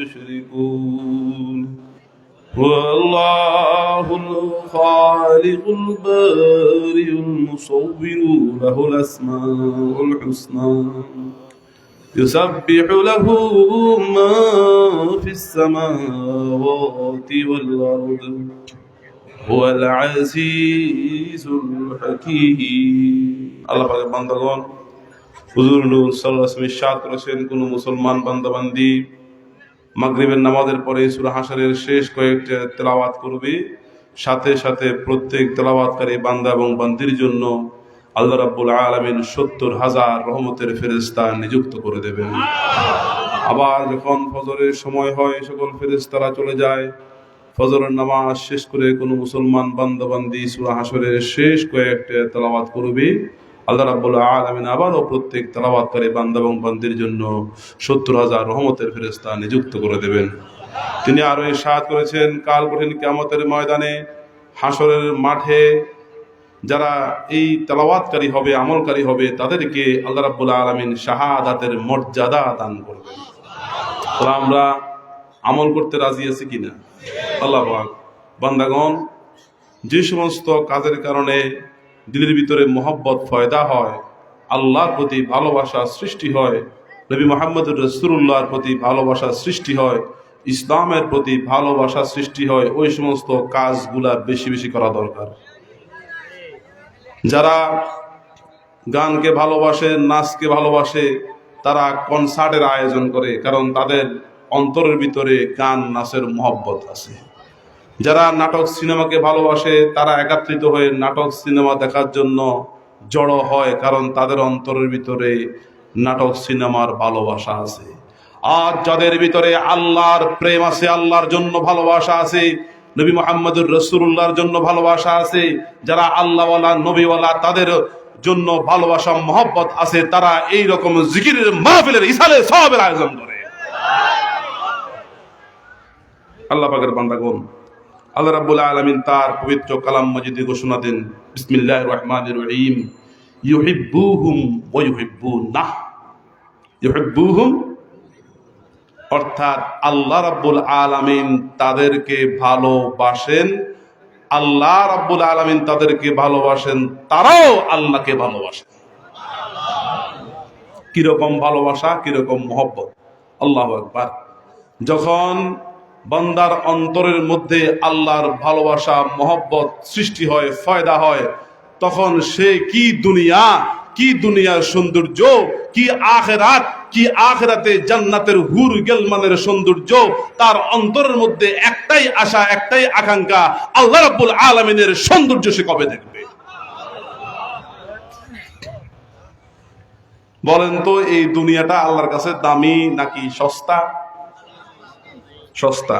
يشركون هو الله الخالق البارئ المصور له الأسماء الحسنى يسبح له ما في السماوات والأرض هو العزيز الحكيم আল্লাহ পাকের বান্দাগণ হুজুর নূর সাল্লাল্লাহু আলাইহি ওয়াসাল্লাম করেছেন কোন মুসলমান বান্দাবান্দি মাগরিবের নামাজের পরে সূরা হাশরের শেষ কয়েকটা তেলাওয়াত করবে। সাথে সাথে প্রত্যেক তেলাওয়াতকারী বান্দা এবং বান্দির জন্য আল্লাহ রাব্বুল আলামিন সত্তর হাজার রহমতের ফেরেশতা নিযুক্ত করে দেবেন। আবার যখন ফজরের সময় হয়, সকল ফেরেশতারা চলে যায়। ফজরের নামাজ শেষ করে কোনো মুসলমান বান্দাবান্দি সূরা হাশরের শেষ কয়েকটা তেলাওয়াত করবে। আল্লাহ রাব্বুল আলামিন আবারও প্রত্যেক তেলাওয়াতকারী বান্দা এবং বান্দির জন্য সত্তর হাজার রহমতের ফেরেশতা নিযুক্ত করে দেবেন। তিনি আরও ইরশাদ করেছেন, কাল কঠিন কিয়ামতের ময়দানে হাসরের মাঠে যারা এই তেলাওয়াতকারী হবে, আমলকারী হবে, তাদেরকে আল্লাহ রাব্বুল আলামিন শাহাদাতের মর্যাদা দান করবেন। তাহলে আমরা আমল করতে রাজি আছি কিনা? আল্লাহ বান্দাগণ, যে সমস্ত কাজের কারণে দিলের ভিতরে মোহব্বত ফয়দা হয়, আল্লাহর প্রতি ভালোবাসা সৃষ্টি হয়, নবী মোহাম্মদুর রসুল্লাহর প্রতি ভালোবাসা সৃষ্টি হয়, ইসলামের প্রতি ভালোবাসা সৃষ্টি হয়, ওই সমস্ত কাজগুলা বেশি বেশি করা দরকার। যারা গানকে ভালোবাসে, নাচকে ভালোবাসে, তারা কনসার্টের আয়োজন করে, কারণ তাদের অন্তরের ভিতরে গান, নাচের মহব্বত আছে। যারা নাটক সিনেমাকে ভালোবাসে, তারা একাত্রিত হয়ে নাটক সিনেমা দেখার জন্য জড়ো হয়, কারণ তাদের অন্তরের ভিতরে নাটক সিনেমার ভালোবাসা আছে। আর যাদের ভিতরে আল্লাহর প্রেম আছে, আল্লাহর জন্য ভালোবাসা আছে, নবী মোহাম্মদুর রসুল্লাহর জন্য ভালোবাসা আছে, যারা আল্লাহওয়ালা, নবীওয়ালা, তাদের জন্য ভালোবাসা, মহব্বত আছে, তারা এই রকম জিকিরের মাহফিলের ইসালে সবের আয়োজন করে। আল্লাহ পাকের বান্দাগণ আল্লাহ রাব্বুল আলামিন তার পবিত্র কালাম মজিদে ঘোষণা দেন, বিসমিল্লাহির রহমানির রহিম। ইউহিব্বুহুম ওয়া ইউহিব্বুনাহ। ইউহিব্বুহুম অর্থাৎ আল্লাহ রাব্বুল আলামিন তাদেরকে ভালোবাসেন। আল্লাহ রাব্বুল আলামিন তাদেরকে ভালোবাসেন, তারাও আল্লাহকে ভালোবাসেন। কীরকম ভালোবাসা, কীরকম মহব্বত? আল্লাহ একবার যখন বান্দার অন্তরের মধ্যে আল্লাহর ভালোবাসা, মহব্বত সৃষ্টি হয়, ফয়দা হয়, তখন সে কি দুনিয়া, কি দুনিয়ার সৌন্দর্য, কি আখেরাত, কি আখেরাতে জান্নাতের হুর গেলমানের সৌন্দর্য, তার অন্তরের মধ্যে একটাই আশা, একটাই আকাঙ্ক্ষা, আল্লাহ রাব্বুল আলামিনের সৌন্দর্য সে কবে দেখবে? বলেন তো, এই দুনিয়াটা আল্লাহর কাছে দামি নাকি সস্তা? সস্তা।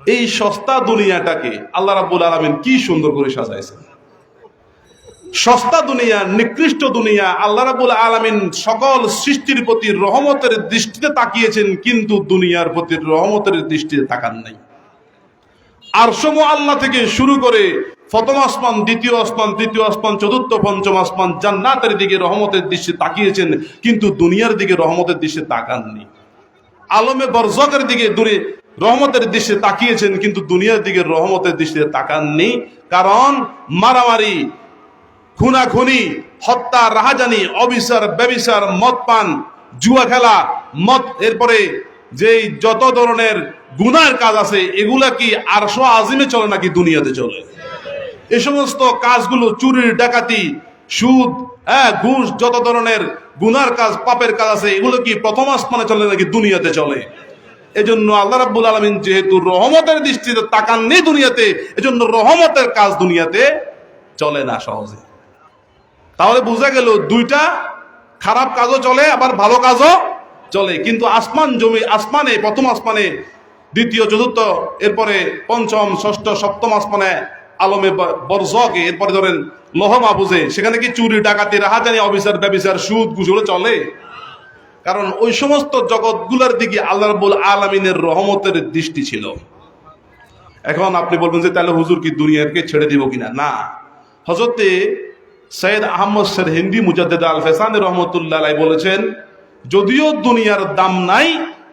এই সস্তা দুনিয়াটাকে আল্লাহ রাব্বুল আলামিন কি সুন্দর করে সাজাইছেন। সস্তা দুনিয়া, নিকৃষ্ট দুনিয়া আল্লাহ রাবুল আলমিন সকল সৃষ্টির প্রতি রহমতের দৃষ্টিতে তাকিয়েছেন, কিন্তু দুনিয়ার প্রতি রহমতের দৃষ্টিতে তাকান নাই। আর আল্লাহ থেকে শুরু করে প্রথম আসমান, দ্বিতীয় আসমান, তৃতীয় আসমান, চতুর্থ, পঞ্চম আসমান জান্নাতের দিকে রহমতের দৃষ্টি তাকিয়েছেন, কিন্তু দুনিয়ার দিকে রহমতের দৃষ্টি তাকাননি। আলমে বরজকের দিকে দূরে রহমতের দৃষ্টি তাকিয়েছেন, কিন্তু দুনিয়ার দিকে রহমতের দৃষ্টিতে তাকাননি। কারণ মারামারি, খুনাখুনি, হত্যা, রাহাজানি, অবিচার, ব্যবিচার মদ পান জুয়া খেলা, মদ, এরপরে যে যত ধরনের গুনার কাজ আছে, এগুলা কি আরশো আজিমে চলে নাকি দুনিয়াতে চলে? এ সমস্ত কাজগুলো চুরির ডাকাতি, সুদ হ্যাঁ ঘুষ, যত ধরনের গুনার কাজ, পাপের কাজ আছে, এগুলো কি প্রথম আসমানে চলে নাকি দুনিয়াতে চলে? এজন্য আল্লাহ রাব্বুল আলমিন যেহেতু রহমতের দৃষ্টিতে তাকান নেই দুনিয়াতে, এজন্য রহমতের কাজ দুনিয়াতে চলে না সহজে। তাহলে বোঝা গেল দুইটা খারাপ কাজও চলে, আবার ভালো কাজও চলে। কিন্তু আসমান জমি, আসমানে, প্রথম আসমানে, দ্বিতীয়, চতুর্থ, এরপরে পঞ্চম, ষষ্ঠ, সপ্তম আসমানে আলমে বরজকে এরপরে ধরেন লোহমা বুঝে সেখানে কি চুরি, ডাকাতি, রাহাজানি অফিসার ব্যবসার সুদ গুজগুলো চলে? কারণ ওই সমস্ত জগৎগুলোর দিকে আল্লাহ রাব্বুল আলমিনের রহমতের দৃষ্টি ছিল। এখন আপনি বলবেন যে, তাহলে হুজুর কি দুনিয়াকে ছেড়ে দিব কিনা? না। হজরতে সৈয়দ আহমদ সর হিন্দি মুজাদ্দেদ আল ফেসান রহমতুল্লাহ বলেছেন, যদিও দুনিয়ার দাম নাই,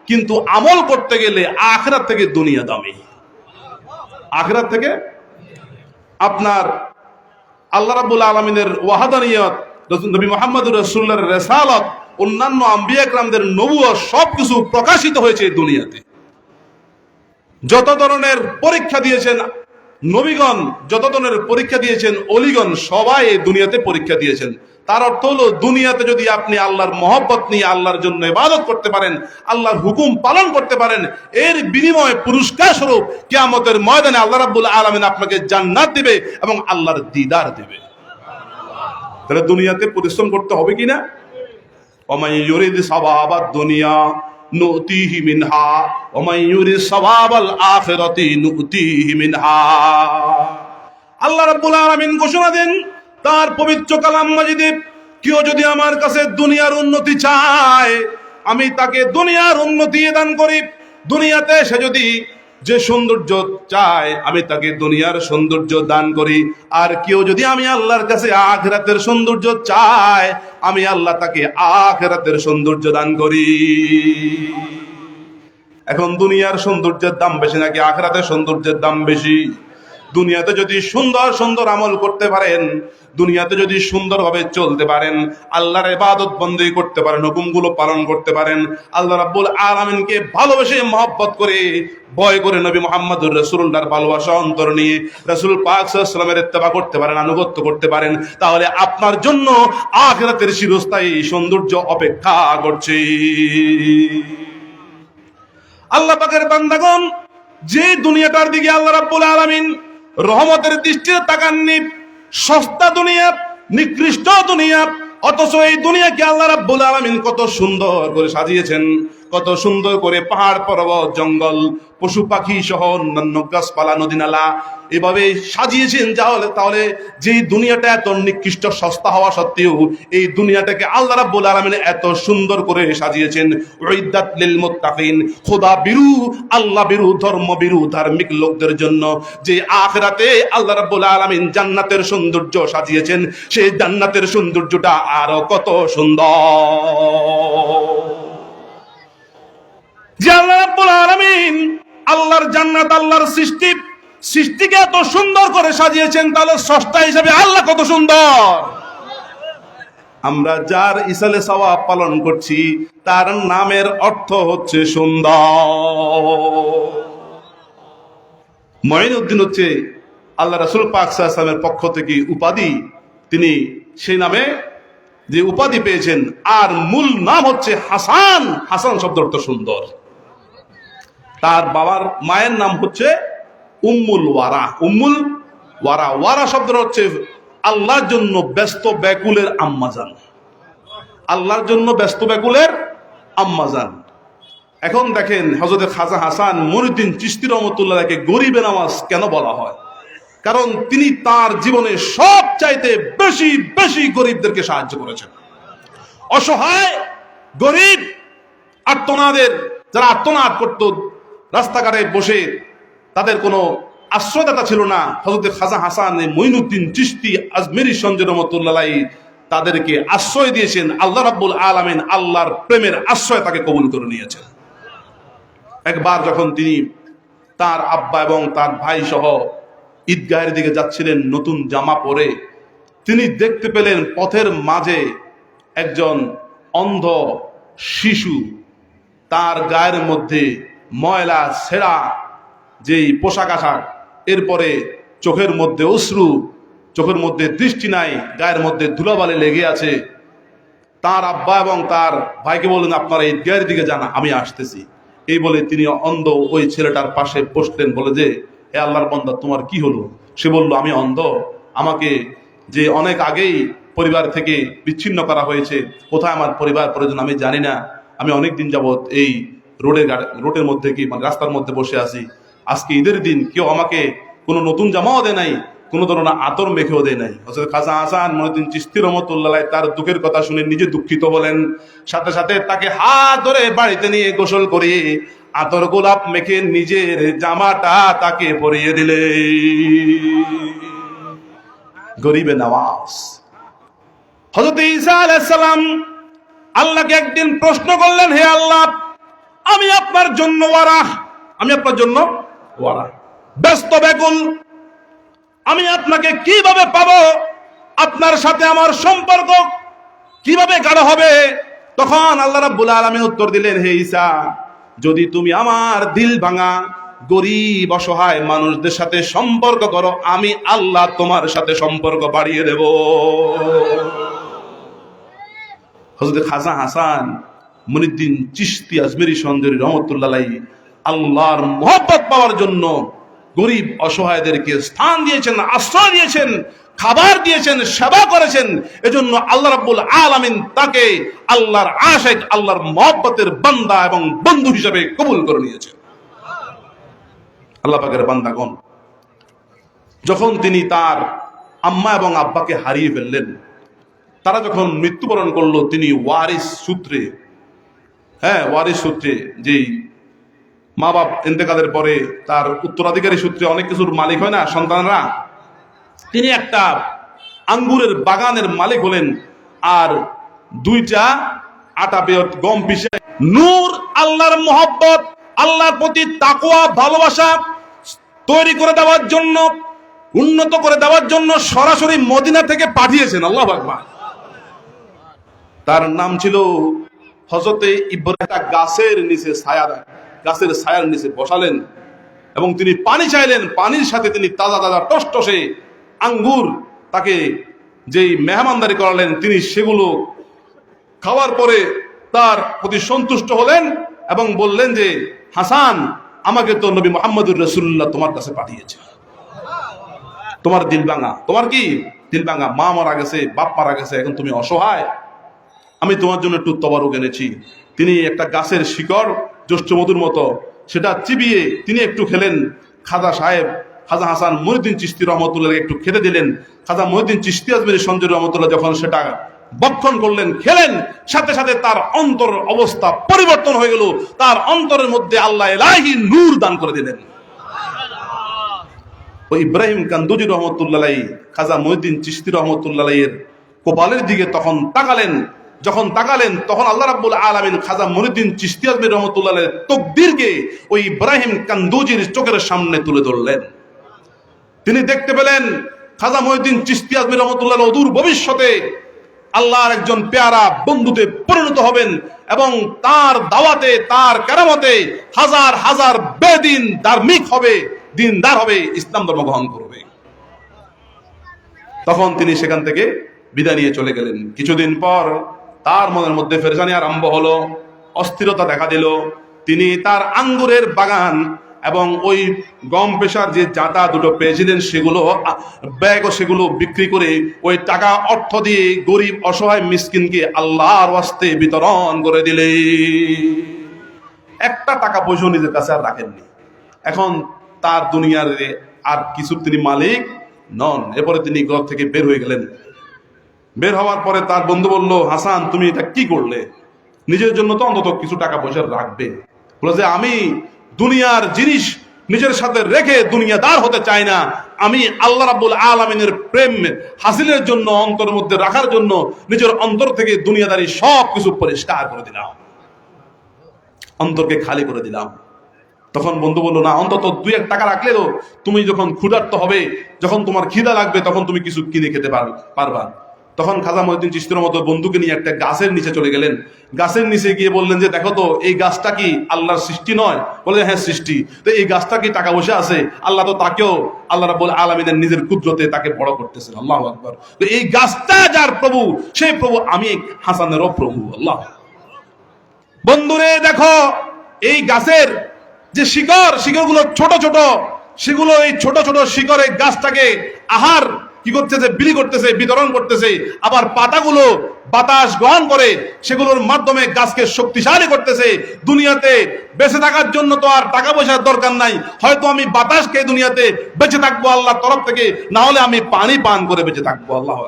কিন্তু আমল করতে গেলে আখরাত থেকে দুনিয়া দামি। আখরাত থেকে আপনার আল্লাহ রাবুল আলমিনের ওয়াহাদানিয়ত, নবী মোহাম্মদ রেসালত অন্যান্য আম্বিয়া একরামদের নবুয় সব কিছু প্রকাশিত হয়েছে এই দুনিয়াতে। যত ধরনের পরীক্ষা দিয়েছেন নবীগণ, যত ধরনের পরীক্ষা দিয়েছেন অলিগণ, সবাই এই দুনিয়াতে পরীক্ষা দিয়েছেন। তার অর্থ হলো, দুনিয়াতে যদি আপনি আল্লাহর মহব্বত নিয়ে আল্লাহর জন্য ইবাদত করতে পারেন, আল্লাহর হুকুম পালন করতে পারেন, এর বিনিময়ে পুরস্কার স্বরূপ কিয়ামতের ময়দানে আল্লাহ রাব্বুল আলামিন আপনাকে জান্নাত দিবে এবং আল্লাহর দিদার দিবে। তাহলে দুনিয়াতে পরিশ্রম করতে হবে কিনা? ومن يريد ثواب الدنيا نؤتيه منها ومن يريد ثواب الآخرة نؤتيه منها আল্লাহ রাব্বুল আলামিন ঘোষণা দেন তার পবিত্র কালাম মাজিদে কেউ যদি আমার কাছে দুনিয়ার উন্নতি চায় আমি তাকে দুনিয়ার উন্নতি দান করি দুনিয়াতে সে যদি যে সৌন্দর্য চায় আমি তাকে দুনিয়ার সৌন্দর্য দান করি। আর কেউ যদি আমি আল্লাহর কাছে আখরাতের সৌন্দর্য চায় আমি আল্লাহ তাকে আখরাতের সৌন্দর্য দান করি। এখন দুনিয়ার সৌন্দর্যের দাম বেশি নাকি আখরাতের সৌন্দর্যের দাম বেশি? দুনিয়াতে যদি সুন্দর সুন্দর আমল করতে পারেন দুনিয়াতে যদি সুন্দরভাবে চলতে পারেন, আল্লাহর ইবাদত বন্দী করতে পারেন, হুকুমগুলো পালন করতে পারেন, আল্লাহ রাব্বুল আলামিনকে ভালোবেসে মহব্বত করে, ভয় করে নবী মোহাম্মদুর রসুল্লাহর ভালোবাসা অন্তর নিয়ে রসুল পাক সাল্লামের ইত্তেবা করতে পারেন, আনুগত্য করতে পারেন, তাহলে আপনার জন্য আখরাতের চিরস্থায়ী সৌন্দর্য অপেক্ষা করছে। আল্লাহ পাকের বান্দাগণ, যে দুনিয়াটার দিকে আল্লাহ রাব্বুল আলামিন রহমতের দৃষ্টিতে তাকাননি সস্তা দুনিয়া নিকৃষ্ট দুনিয়া অথচ এই দুনিয়াকে আল্লাহ রাব্বুল আলামিন কত সুন্দর করে সাজিয়েছেন। কত সুন্দর করে পাহাড় পর্বত, জঙ্গল, পশু পাখি সহ অন্যান্য গাছপালা নদী নালা এভাবে সাজিয়েছেন তাহলে তাহলে যে দুনিয়াটা এত নিকৃষ্ট, সস্তা হওয়া সত্ত্বেও এই দুনিয়াটাকে আল্লাহ রাব্বুল আলামিন এত সুন্দর করে সাজিয়েছেন। উইদ্দাত লিল মুত্তাকিন, খোদা বিরু, আল্লাহ বিরু, ধর্ম বিরু, ধার্মিক লোকদের জন্য যে আখরাতে আল্লাহ রাব্বুল আলামিন জান্নাতের সৌন্দর্য সাজিয়েছেন, সেই জান্নাতের সৌন্দর্যটা আরও কত সুন্দর। যে আল্লাহ রাব্বুল আলামিন আল্লাহর জান্নাত, আল্লাহর সৃষ্টি, সৃষ্টিকে এত সুন্দর করে সাজিয়েছেন, তাহলে সস্তা হিসাবে আল্লাহ কত সুন্দর? আমরা যার ইসালে সওয়াব পালন করছি, তার নামের অর্থ হচ্ছে সুন্দর। মঈনুদ্দিন হচ্ছে আল্লাহ রাসূল পাক পক্ষ থেকে উপাধি। তিনি সেই নামে যে উপাধি পেয়েছেন, আর মূল নাম হচ্ছে হাসান। হাসান শব্দ অর্থ সুন্দর। তার বাবার মায়ের নাম হচ্ছে উম্মুল ওয়ারা। উম্মুল ওয়ারা। ওয়ারা শব্দটা হচ্ছে আল্লাহর জন্য ব্যস্ত ব্যাকুলের আম্মাজান আল্লাহর জন্য ব্যস্ত ব্যাকুলের আম্মাজান এখন দেখেন হজরত খাজা হাসান মনুদ্দিন চিস্তি রহমতুল্লাহকে গরিবে নামাজ কেন বলা হয়? কারণ তিনি তার জীবনে সব চাইতে বেশি বেশি গরিবদেরকে সাহায্য করেছেন। অসহায়, গরিব আত্মনাদের যারা আত্মনাদ করত রাস্তাঘাটে বসে তাদের কোনো আশ্রয়দাতা ছিল না। হজরত খাজা হাসান মঈনুদ্দিন চিস্তি আজমেরি সঞ্জয় রহমতুল্লাহ তাদেরকে আশ্রয় দিয়েছেন। আল্লাহ রাব্বুল আলামিন আল্লাহর প্রেমের আশ্রয় তাকে কবুল করে নিয়েছেন। একবার যখন তিনি তার আব্বা এবং তার ভাই সহ ঈদগাহের দিকে যাচ্ছিলেন নতুন জামা পরে, তিনি দেখতে পেলেন পথের মাঝে একজন অন্ধ শিশু। তার গায়ের মধ্যে ময়লা ছেঁড়া যেই পোশাক আশাক, এরপরে চোখের মধ্যে অশ্রু, চোখের মধ্যে দৃষ্টি নাই, গায়ের মধ্যে ধুলাবালি লেগে আছে। তার আব্বা এবং তার ভাইকে বললেন, আপনারা ঈদগাহের দিকে যান, আমি আসতেছি। এই বলে তিনি অন্ধ ওই ছেলেটার পাশে বসলেন, বলে যে হে আল্লাহর বন্দা, তোমার কি হলো? সে বলল, আমি অন্ধ। আমাকে যে অনেক আগেই পরিবার থেকে বিচ্ছিন্ন করা হয়েছে, কোথায় আমার পরিবার, প্রয়োজন আমি জানি না। আমি অনেক দিন যাবৎ এই রোডের রোডের মধ্যে কি মানে রাস্তার মধ্যে বসে আছি। আজকে ঈদের দিন কেউ আমাকে কোনো নতুন জামাও দেয় নাই, কোনো ধরনের আতর মেখেও দেয় নাই। হজরত খাজা হাসান মনুদ্দিন চিস্তি রহমতুল্লাহ তার দুঃখের কথা শুনে নিজে দুঃখিত বলেন। সাথে সাথে তাকে হাত ধরে বাড়িতে নিয়ে গোসল করিয়ে আতর গোলাপ মেখে নিজের জামাটা তাকে পরিয়ে দিলে। গরিবে নওয়াজ হজরত ঈসা আলাইহিস সালাম আল্লাহকে একদিন প্রশ্ন করলেন, হে আল্লাহ আমি আপনার জন্য ওয়ারা। আমি আপনার জন্য ওয়ারা। ব্যস্ত ব্যাকুল আমি আপনাকে কীভাবে পাব? আপনার সাথে আমার সম্পর্ক কীভাবে গাঢ় হবে? তখন আল্লাহ রাব্বুল আলামিন উত্তর দিলেন, হে ঈসা, যদি তুমি আমার দিল ভাঙা গরিব, অসহায় মানুষদের সাথে সম্পর্ক করো, আমি আল্লাহ তোমার সাথে সম্পর্ক বাড়িয়ে দেব। হযরত খাজা হাসান মনিদ্দিন চিশতি আজমেরি সঞ্জরি রহমতুল্লাহ আল্লাহর মোহব্বত পাওয়ার জন্য গরিব অসহায়দেরকে স্থান দিয়েছেন, আশ্রয় দিয়েছেন, খাবার দিয়েছেন, সেবা করেছেন। এজন্য আল্লাহ রাব্বুল আলামিন তাকে আল্লাহর আশেক আল্লাহর মহব্বতের বান্দা এবং বন্ধু হিসেবে কবুল করে নিয়েছেন। আল্লাহ পাকের বান্দাগণ, যখন তিনি তার আম্মা এবং আব্বাকে হারিয়ে ফেললেন, তারা যখন মৃত্যুবরণ করল, তিনি ওয়ারিস সূত্রে হ্যাঁ ওয়ারিস সূত্রে যেই মা বাপ ইন্তেকালের পরে তার উত্তরাধিকারী সূত্রে অনেক কিছুর মালিক হয় না, সন্তানরা? তিনি একটা আঙ্গুরের বাগানের মালিক হলেন আর দুইটা আটা পেয়ত গম পিসে নূর, আল্লাহর মোহব্বত, আল্লাহর প্রতি তাকোয়া ভালোবাসা তৈরি করে দেওয়ার জন্য, উন্নত করে দেওয়ার জন্য সরাসরি মদিনা থেকে পাঠিয়েছেন, আল্লাহ তার নাম ছিল হজরতে ইব্রাহিম গাছের নিচে ছায়া গাছের ছায়ার নিচে বসালেন এবং তিনি পানি চাইলেন, পানির সাথে তিনি তাজা তাজা টসটসে আঙ্গুর তাকে যেই মেহমানদারি করালেন, তিনি সেগুলো খাওয়ার পরে তার প্রতি সন্তুষ্ট হলেন এবং বললেন যে, হাসান, আমাকে তো নবী মোহাম্মদুর রসুল্লাহ তোমার কাছে পাঠিয়েছে। তোমার দিল ভাঙা তোমার কি? দিল ভাঙা মা মারা গেছে, বাপ মারা গেছে, এখন তুমি অসহায়। আমি তোমার জন্য একটু তবারুক এনেছি। তিনি একটা গাছের শিকড়, জ্যৈষ্ঠ মধুর মতো। সেটা চিবিয়ে তিনি একটু খেলেন। খাজা সাহেব, খাজা হাসান মহিউদ্দিন চিস্তি রহমতুল্লাহ একটু খেতে দিলেন। খাজা মহিউদ্দিন চিস্তি আজমের সঞ্জয় রহমতুল্লাহ যখন সেটা বক্ষণ করলেন, খেলেন, সাথে সাথে তার অন্তর অবস্থা পরিবর্তন হয়ে গেল। তার অন্তরের মধ্যে আল্লাহ এলাহি নূর দান করে দিলেন। ওই ইব্রাহিম কান্দুজি রহমতুল্লাহ খাজা মহিউদ্দিন চিস্তি রহমতুল্লাহ কপালের দিকে তখন তাকালেন। যখন তাকালেন, তখন আল্লাহ রাব্বুল আলামিন খাজা মনিউদ্দিন চিস্তি আজমি রহমতুল্লাহ তকদিরকে ওই ইব্রাহিম কান্দুজির চোখের সামনে তুলে ধরলেন। তিনি দেখতে পেলেন, খাজা মহিউদ্দিন চিস্তি আজমি রহমতুল্লাহ অদূর ভবিষ্যতে আল্লাহর একজন পেয়ারা বন্ধুতে পরিণত হবেন এবং তার দাওয়াতে, তার কেরামতে হাজার হাজার বেদিন ধার্মিক হবে, দিনদার হবে, ইসলাম ধর্ম গ্রহণ করবে। তখন তিনি সেখান থেকে বিদায় নিয়ে চলে গেলেন। কিছুদিন পর তার মনের মধ্যে ফেরজানি আরম্ভ হলো, অস্থিরতা দেখা দিল। তিনি তার আঙ্গুরের বাগান এবং ওই গম পেশার যে জাতা দুটো পেয়েছিলেন সেগুলো, ব্যাগ সেগুলো বিক্রি করে ওই টাকা অর্থ দিয়ে গরিব, অসহায় মিসকিনকে আল্লাহর ওয়াস্তে বিতরণ করে দিলে। একটা টাকা পয়সা নিজের কাছে আর রাখেননি। এখন তার দুনিয়ার আর কিছু তিনি মালিক নন। এরপরে তিনি ঘর থেকে বের হয়ে গেলেন। বের হওয়ার পরে তার বন্ধু বলল, হাসান, তুমি এটা কি করলে? নিজের জন্য তো অন্তত কিছু টাকা পয়সা রাখবে। বলে যে, আমি দুনিয়ার জিনিস নিজের সাথে রেখে দুনিয়াদার হতে চাই না। আমি আল্লাহ রাব্বুল আলমিনের প্রেম হাসিলের জন্য অন্তর মধ্যে রাখার জন্য নিজের অন্তর থেকে দুনিয়াদারি সব কিছু পরিষ্কার করে দিলাম। অন্তরকে খালি করে দিলাম। তখন বন্ধু বলল, না, অন্তত দুই এক টাকা রাখলেও তুমি যখন ক্ষুধার্ত হবে, যখন তোমার খিদা লাগবে, তখন তুমি কিছু কিনে খেতে পার- পারবা। তখন খাজা মহিউদ্দিন চিস্তির মতো বন্ধুকে নিয়ে একটা গাছের নিচে চলে গেলেন। গাছের নিচে গিয়ে বললেন যে, দেখো তো, এই গাছটা কি আল্লাহর সৃষ্টি নয়? বলে হ্যাঁ সৃষ্টি। তো এই গাছটা কি টাকা বসে আছে? আল্লাহ তো তাকেও, আল্লাহ রাব্বুল আলমিনের নিজের কুদরতে তাকে বড় করতেছেন। আল্লাহ আকবর। তো এই গাছটা যার প্রভু, সেই প্রভু আমি হাসানেরও প্রভু, আল্লাহ। বন্ধুরে, দেখো, এই গাছের যে শিকড়, শিকড়গুলো ছোট ছোট, সেগুলো এই ছোট ছোট শিকড়ের গাছটাকে আহার কি করতেছে, বিলি করতেছে, বিতরণ করতেছে, আবার পাতাগুলো বাতাস গ্রহণ করে, সেগুলোর মাধ্যমে গাছকে শক্তিশালী করতেছে। দুনিয়াতে বেঁচে থাকার জন্য তো আর টাকা পয়সার দরকার নাই। হয়তো আমি বাতাস খেয়ে দুনিয়াতে বেঁচে থাকব আল্লাহর তরফ থেকে, না হলে আমি পানি পান করে বেঁচে থাকব, আল্লাহ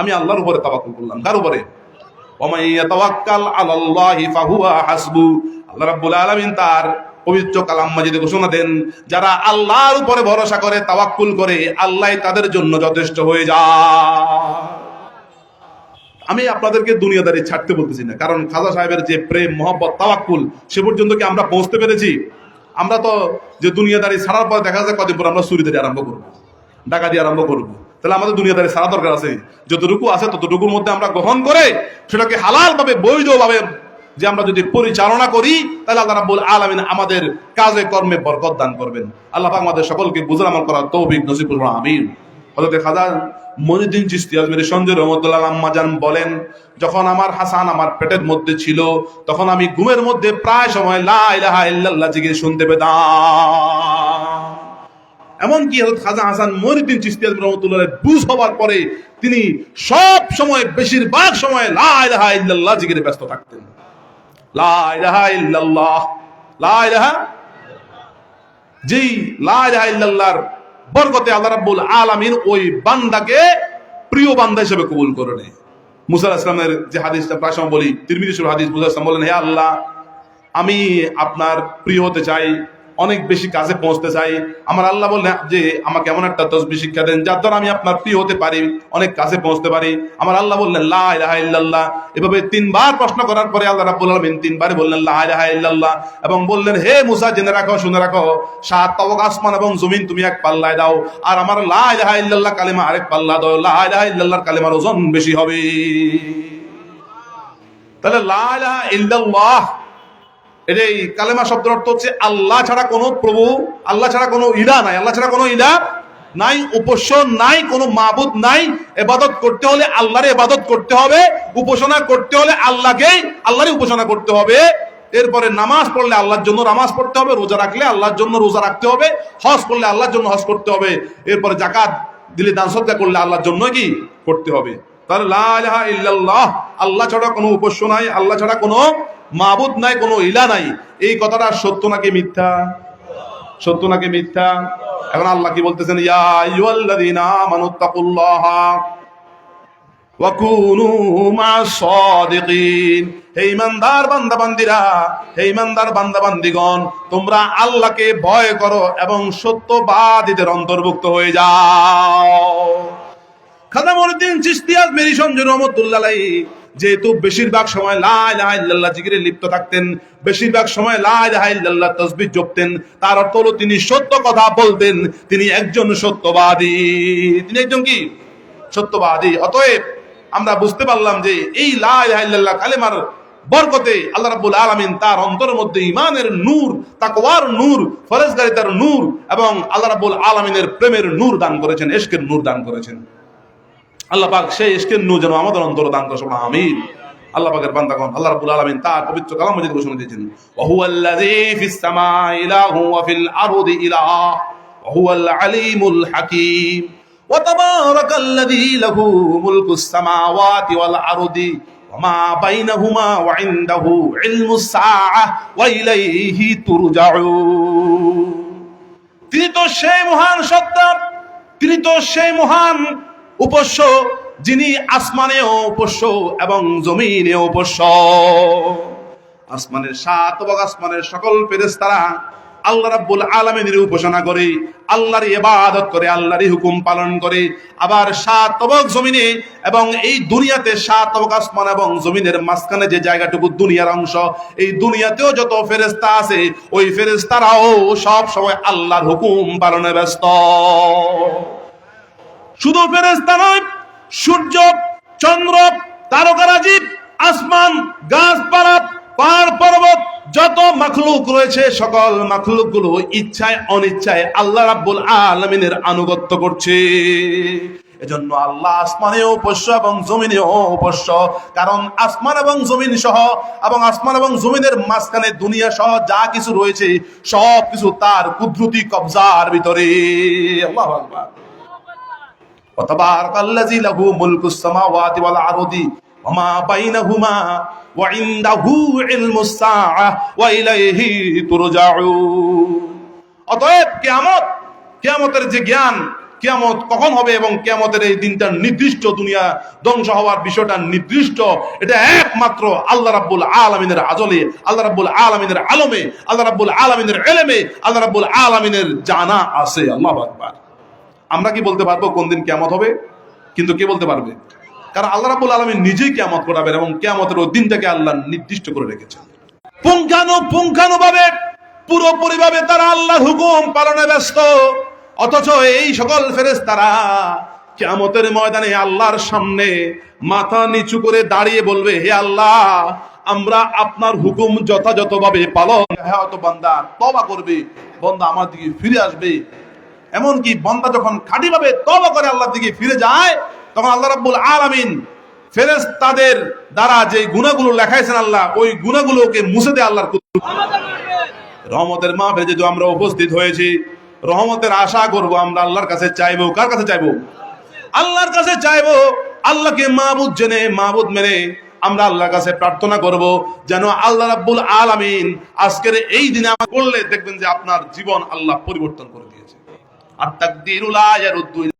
আমি আল্লাহর উপরে তাবাকুল করলাম। কার উপরে? হাসবু। আল্লাহ রাব্বুল আলামিন তার পবিত্র কালাম মাজিদে ঘোষণা দেন, যারা আল্লাহর উপরে ভরসা করে, তাওয়াক্কুল করে আল্লাহ তাদের জন্য যথেষ্ট হয়ে যায়। আমি আপনাদেরকে দুনিয়াদারি ছাড়তে বলতেছি না, কারণ খাজা সাহেবের যে প্রেম, মহব্বত, তাওয়াক্কুল, সে পর্যন্ত কি আমরা পৌঁছতে পেরেছি? আমরা তো যে দুনিয়াদারি ছাড়ার পর দেখা যায় কদিন পর আমরা চুরিদারি আরম্ভ করব, ডাকাতি আরম্ভ করব। তাহলে আমাদের দুনিয়াদারি ছাড়া দরকার আছে। যতটুকু আছে ততটুকুর মধ্যে আমরা গ্রহণ করে, সেটাকে হালাল ভাবে বৈধভাবে যে আমরা যদি পরিচালনা করি, তাহলে আল্লাহ রাব্বুল আলামিন আমাদের কাজে কর্মে বরকত দান করবেন। আল্লাহ পাক আমাদের সকলকে বুঝার আমল করার তৌফিক নসিবুল আমিন। হযরত খাজা মনিউদ্দিন চিশতি, আজমেরি সঞ্জয় রহমতুল্লাহ আম্মাজান বলেন, যখন আমার হাসান আমার পেটের মধ্যে ছিল, তখন আমি ঘুমের মধ্যে প্রায় সময় লা ইলাহা ইল্লাল্লাহ জিকির শুনতে পেতাম। এমনকি হযরত খাজা হাসান মনিউদ্দিন চিশতি, আজমেরি রহমতুল্লাহ বুঝ হওয়ার পরে তিনি সব সময়, বেশিরভাগ সময় লা ইলাহা ইল্লাল্লাহ জিকিরে ব্যস্ত থাকতেন। লা ইলাহা ইল্লাল্লাহ। যেই লা ইলাহা ইল্লাল্লাহর বরকতে আল্লাহ রাব্বুল আলামিন ওই বান্দাকে প্রিয় বান্দা হিসেবে কবুল করে নেয়। মুসা যে হাদিসটা, প্রায় বলি তিরমিজি হাদিস, মুসা বলেন হে আল্লাহ, আমি আপনার প্রিয় হতে চাই অনেক বেশি কাছে পৌঁছতে চাই। আমার আল্লাহ বললেন যে, আমাকে এমন একটা তসবি শিক্ষা দেন, যার দ্বারা আমি আপনার প্রিয় হতে পারি, অনেক কাছে পৌঁছতে পারি। আমার আল্লাহ বললেন, লা ইলাহা ইল্লাল্লাহ। এভাবে তিনবার প্রশ্ন করার পরে আল্লাহ রাব্বুল আলামিন তিনবারে বললেন, লা ইলাহা ইল্লাল্লাহ। এবং বললেন, হে মুসা, জেনে রাখো, শুনে রাখো, সাত তবক আসমান এবং জমিন তুমি এক পাল্লায় দাও, আর আমার লা ইলাহা ইল্লাল্লাহ কালিমা আরেক পাল্লা দাও, লা ইলাহা ইল্লাল্লাহর কালিমার ওজন বেশি হবে। তাহলে লা ইলাহা ইল্লাল্লাহ এই কালেমা শব্দের অর্থ হচ্ছে আল্লাহ ছাড়া কোনো প্রভু, আল্লাহ ছাড়া কোনো ইলা নাই, আল্লাহ ছাড়া কোনো ইলা নাই উপস্য নাই, কোনো মাবুদ নাই। এবাদত করতে হলে আল্লাহর এবাদত করতে হবে, উপাসনা করতে হলে আল্লাহকেই, আল্লাহরই উপাসনা করতে হবে। এরপরে নামাজ পড়লে আল্লাহর জন্য নামাজ পড়তে হবে, রোজা রাখলে আল্লাহর জন্য রোজা রাখতে হবে, হজ করলে আল্লাহর জন্য হজ করতে হবে। এরপরে জাকাত দিলে দান সদকা করলে আল্লাহর জন্য কি? করতে হবে। তাহলে লা ইলাহা ইল্লাল্লাহ, আল্লাহ ছাড়া কোনো উপাস্য নাই, আল্লাহ ছাড়া কোনো মাবুদ নাই, কোনো ইলা নাই। এই কথাটা সত্য নাকি মিথ্যা? সত্য নাকি মিথ্যা? এখন আল্লাহ কি বলতেছেন? তোমরা আল্লাহকে ভয় করো এবং সত্যবাদীদের অন্তর্ভুক্ত হয়ে যাও। খাদামুদ্দিন চিশতি আজমেরি সঞ্জয় রহমতুল্লাহ যেহেতু বেশিরভাগ সময় লা ইলাহা ইল্লাল্লাহ জিকিরে লিপ্ত থাকতেন, বেশিরভাগ সময় লা ইলাহা ইল্লাল্লাহ তাসবিহ জপতেন, তার অর্থ হলো তিনি সত্য কথা বলতেন, তিনি একজন সত্যবাদী। তিনি একজন কি? সত্যবাদী। অতএব আমরা বুঝতে পারলাম যে এই লা ইলাহা ইল্লাল্লাহ কালেমার বরকতে আল্লাহ রাব্বুল আলামিন তার অন্তরের মধ্যে ইমানের নূর, তাকওয়ার নূর ফরেজগারিতার নূর এবং আল্লাহ রাব্বুল আলামিনের প্রেমের নূর দান করেছেন ইশকের নূর দান করেছেন। আল্লাহ পাক সেই ইশকের নূর যেন আমাদের অন্তর দান করে সবাই আমিন আল্লাহ পাকের বান্দাগণ আল্লাহ রাব্বুল আলামিন তার পবিত্র কালাম মজিদ ঘোষণা দিয়েছেন ওয়া হুয়াল্লাযী ফিস সামাই ইলাহু ওয়া ফিল আরদি ইলাহ ওয়া হুয়াল আলিমুল হাকীম ওয়া তাবারাকাল্লাযী লাহু মুলকুস সামাওয়াতি ওয়াল আরদি وما بينهما وعنده علم الساعة وإليه ترجعون তিনি তো সেই মহান সত্তা তিনি তো সেই মহান উপস্য, যিনি আসমানেও উপস্য এবং জমিনেও উপস্য। আসমানের সাত এবং আসমানের সকল ফেরেশতারা আল্লাহ রাব্বুল আলামিনের উপাসনা করে, আল্লাহর ইবাদত করে, আল্লাহরই হুকুম পালন করে। আবার সাত তবক জমিনে এবং এই দুনিয়াতে সাত তবক আসমান এবং জমিনের মাঝখানে যে জায়গাটুকু দুনিয়ার অংশ, এই দুনিয়াতেও যত ফেরেশতা আছে, ওই ফেরেশতারাও সব সময় আল্লাহর হুকুম পালনে ব্যস্ত। শুধু ফেরেশতা নয়, সূর্য, চন্দ্র তারকারাজি আসমান, গাছপালা, পাহাড় পর্বত, যত মাখলুক রয়েছে, সকল মাখলুকগুলো ইচ্ছায়, অনিচ্ছায় আল্লাহ রাব্বুল আলামিনের আনুগত্য করছে। এজন্য আল্লাহ আসমানেও পোষ্য এবং জমিনেও পোষ্য। কারণ আসমান এবং জমিন সহ এবং আসমান এবং জমিনের মাঝখানে দুনিয়া সহ যা কিছু রয়েছে সব কিছু তার কুদরতি কবজার ভিতরে। আল্লাহু আকবার। وتبارك الذي له ملك السماوات والأرض وما بينهما وعنده علم الساعة وإليه ترجعون অতএব কিয়ামত কিয়ামতের যে জ্ঞান কিয়ামত কখন হবে এবং কিয়ামতের এই দিনটা নির্দিষ্ট দুনিয়া ধ্বংস হওয়ার বিষয়টা নির্দিষ্ট এটা একমাত্র আল্লাহ রাব্বুল আলামিনের আজলে আল্লাহ রাব্বুল আলামিনের আলমে আল্লাহ রাব্বুল আলামিনের এলেমে আল্লাহ রাব্বুল আলামিনের জানা আছে আল্লাহু আকবার আমরা কি বলতে পারব কোন দিন কেমন হবে? কিন্তু কে বলতে পারবে? কারণ আল্লাহ রাবুল আলমী নিজেই কেমত করাবেন এবং কেমতের ওই দিনটাকে আল্লাহ নির্দিষ্ট করে রেখেছেন। পুঙ্খানু পুঙ্খানু ভাবে পুরোপুরি ভাবে তারা আল্লাহর হুকুম পালনে ব্যস্ত। অথচ এই সকল ফেরেস তারা কেমতের ময়দানে আল্লাহর সামনে মাথা নিচু করে দাঁড়িয়ে বলবে, হে আল্লাহ, আমরা আপনার হুকুম যথাযথভাবে পালন হয়তো বান্দা তবা করবে। বন্দা আমার দিকে ফিরে আসবে। এমনকি বন্দা যখন খাঁটিভাবে তবা করে আল্লাহর দিকে ফিরে যায়, তখন আল্লাহ রাব্বুল আলামিন ফেরেস তাদের দ্বারা যে গুণাগুলো লেখাইছেন আল্লাহ, ওই গুণাগুলোকে মুছে দেয় আল্লাহর। রহমতের মাহফিলে যেহেতু আমরা উপস্থিত হয়েছি, রহমতের আশা করব আমরা আল্লাহর কাছে চাইব। কার কাছে চাইব? আল্লাহর কাছে চাইব। আল্লাহকে মাহবুদ জেনে মাহবুদ মেনে আমরা আল্লাহর কাছে প্রার্থনা করব, যেন আল্লাহ রাব্বুল আলামিন আজকের এই দিনে আমার করলে দেখবেন যে আপনার জীবন আল্লাহ পরিবর্তন করে দিয়েছে আর তাকদিরুল আয়ারুদ্দু